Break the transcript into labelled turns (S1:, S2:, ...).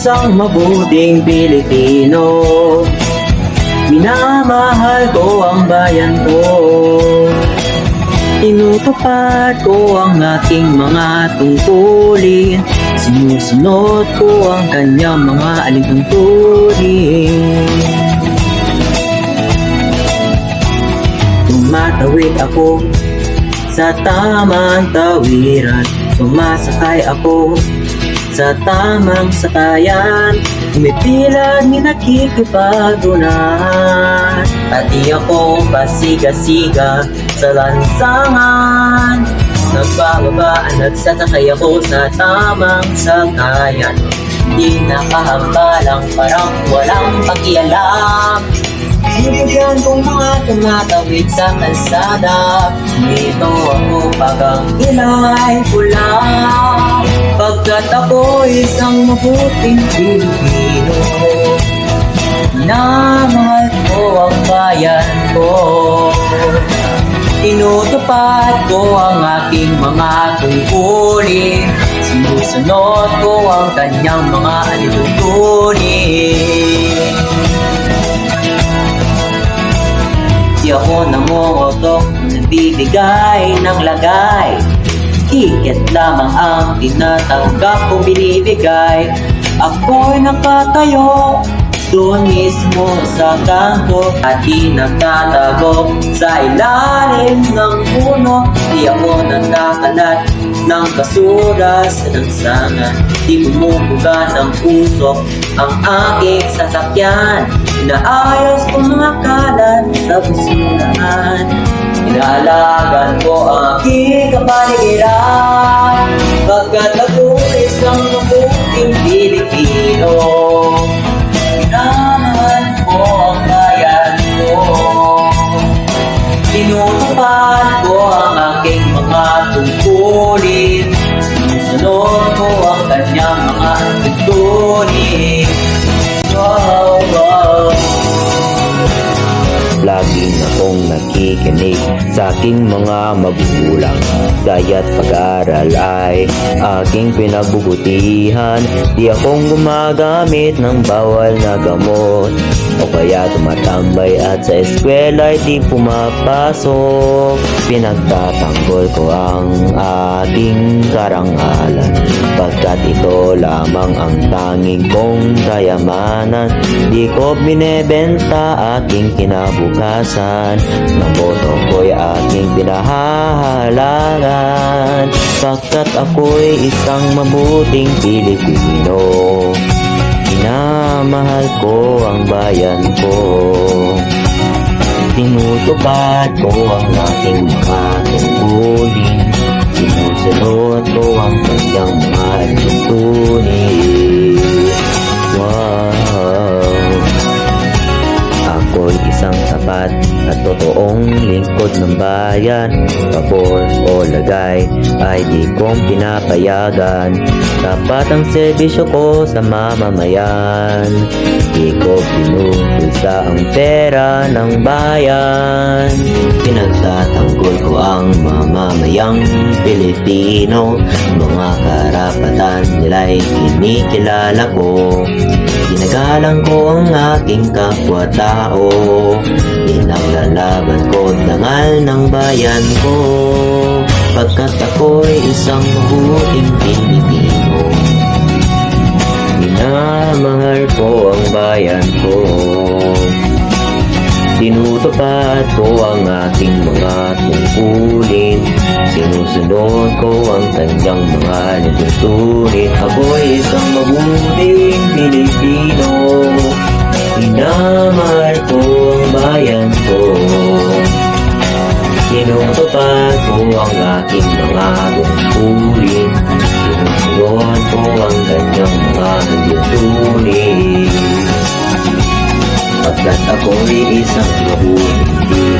S1: Isang mabuting Pilipino. Minamahal ko ang bayan ko. Tinutupad ko ang aking mga tungkulin. Sinusunod ko ang kanyang mga alituntunin Tumatawid ako sa tamang tawiran. Sumasakay ako sa tamang sakayan. Umipilag ni nakikipag-unahan At di ako pasiga-siga sa lansangan. Nagbababa at nagsasakay ako sa tamang sakayan. Di nakahambalang parang walang pakialam Bibigyan kong mga tumatawid sa kalsada. Dito ako pagang ilay pula. Pagkat ako isang mabuting Pilipino Minamahal ko ang bayan ko. Tinutupad ko ang aking mga tungkulin. Sinusunod ko ang kanyang mga alituntunin Di ako nangungotok, nagbibigay ng lagay. Tiket lamang ang tinatanggap kong binibigay. Ako'y nakatayo doon mismo sa kanto At di nagtatago sa ilalim ng puno. Di ako nagkakalat ng basura sa lansangan Di bumubuga ng usok ang aking sasakyan. Inaayos ko mga kalat sa basurahan Inaalagan ko ang aking kapaligiran. Pagkat ako isang mabuting Pilipino Minamahal ko ang bayan ko. Tinutupad tungkulin Sinusunod ko ang kanyang mga tuntunin Wow, wow.
S2: Laging akong nakikinig sa aking mga magulang. Kaya't pag-aral ay aking pinagbubutihan Di akong gumagamit ng bawal na gamot O kaya tumatambay at sa eskwela ay di pumapasok. Pinagtatanggol ko ang aking karangalan. Pagkat ito lamang ang tanging kong kayamanan Di ko binebenta aking kinabukasan. Ng boto ko'y aking pinahahalagan Pagkat ako'y isang mabuting Pilipino Minamahal ko ang bayan ko. Tinutupad ko ang aking mga tungkulin. Sinusunod ko ang kanyang mga tuntunin lingkod ng bayan Pabor o lagay ay di kong pinapayagan. Tapat ang serbisyo ko sa mamamayan. Di ko pinupulsa ang pera ng bayan. Pinagtatanggol ko ang mamamayang Pilipino. Mga karapatan nila'y kinikilala ko. Ginagalang ko ang aking kapwa-tao. Pinaglalaban dangal ng bayan ko. Pagkat ako'y isang mabuting Pilipino. Minamahal ko ang bayan ko. Tinutupad ko ang aking mga tungkulin. Sinusunod ko ang kanyang mga nagtutunin Ako'y isang mabuting Pilipino. Minamahal ko aking mga tungkulin Sinusunod ko ang kanyang mga nagtutunin Pagkat ako'y isang mabuting